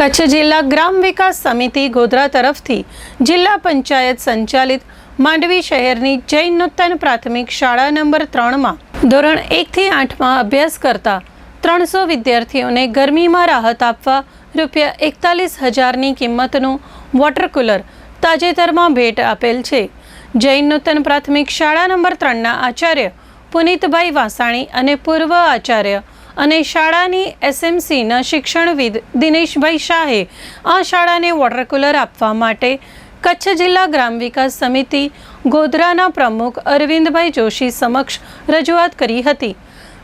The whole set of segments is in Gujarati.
કચ્છ જિલ્લા ગ્રામ વિકાસ સમિતિ ગોધરા તરફથી જિલ્લા પંચાયત સંચાલિત માંડવી શહેરની જૈન નૂતન પ્રાથમિક શાળા નંબર ત્રણમાં ધોરણ એકથી આઠમાં અભ્યાસ કરતા ત્રણસો વિદ્યાર્થીઓને ગરમીમાં રાહત આપવા રૂપિયા એકતાલીસ હજારની કિંમતનું વોટર કુલર તાજેતરમાં ભેટ આપેલ છે. જૈન નૂતન પ્રાથમિક શાળા નંબર ત્રણના આચાર્ય પુનિતભાઈ વાસાણી અને પૂર્વ આચાર્ય અને શાળાની એસએમસીના શિક્ષણવિદ દિનેશભાઈ શાહે આ શાળાને વોટર કુલર આપવા માટે કચ્છ જિલ્લા ગ્રામ વિકાસ સમિતિ ગોધરાના પ્રમુખ અરવિંદભાઈ જોશી સમક્ષ રજૂઆત કરી હતી.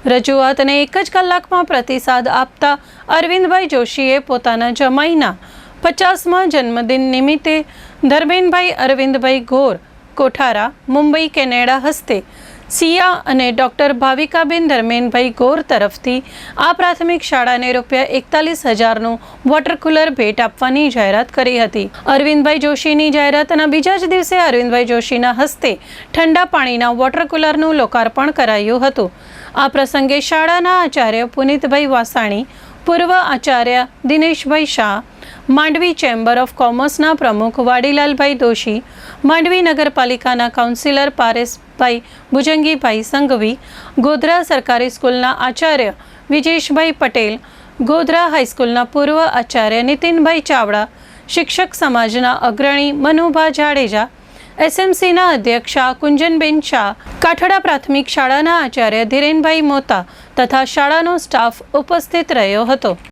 રજૂઆતને એક જ કલાકમાં પ્રતિસાદ આપતા અરવિંદભાઈ જોશીએ પોતાના જમાઈના પચાસમા જન્મદિન નિમિત્તે ધર્મેનભાઈ અરવિંદભાઈ ઘોર કોઠારા, મુંબઈ, કેનેડા હસ્તે સિયા અને ડૉક્ટર ભાવિકાબેન ધર્મેનભાઈ ગોર તરફથી આ પ્રાથમિક શાળાને રૂપિયા એકતાલીસ હજારનું વોટર કુલર ભેટ આપવાની જાહેરાત કરી હતી. અરવિંદભાઈ જોશીની જાહેરાતના બીજા જ દિવસે અરવિંદભાઈ જોશીના હસ્તે ઠંડા પાણીના વોટર કુલરનું લોકાર્પણ કરાયું હતું. આ પ્રસંગે શાળાના આચાર્ય પુનિતભાઈ વાસાણી પૂર્વ આચાર્ય દિનેશભાઈ શાહ, માંડવી ચેમ્બર ઓફ કોમર્સના પ્રમુખ વાડીલાલભાઈ દોશી, માંડવી નગરપાલિકાના કાઉન્સિલર પારેશભાઈ ભુજંગીભાઈ સંઘવી, ગોધરા સરકારી સ્કૂલના આચાર્ય વિજેશભાઈ પટેલ, ગોધરા હાઈસ્કૂલના પૂર્વ આચાર્ય નીતિનભાઈ ચાવડા, શિક્ષક સમાજના અગ્રણી મનુભા જાડેજા એસએમસીના અધ્યક્ષા કુંજનબેન શાહ, કાઠડા પ્રાથમિક શાળાના આચાર્ય ધીરેનભાઈ મોતા તથા શાળાનો સ્ટાફ ઉપસ્થિત રહ્યો હતો.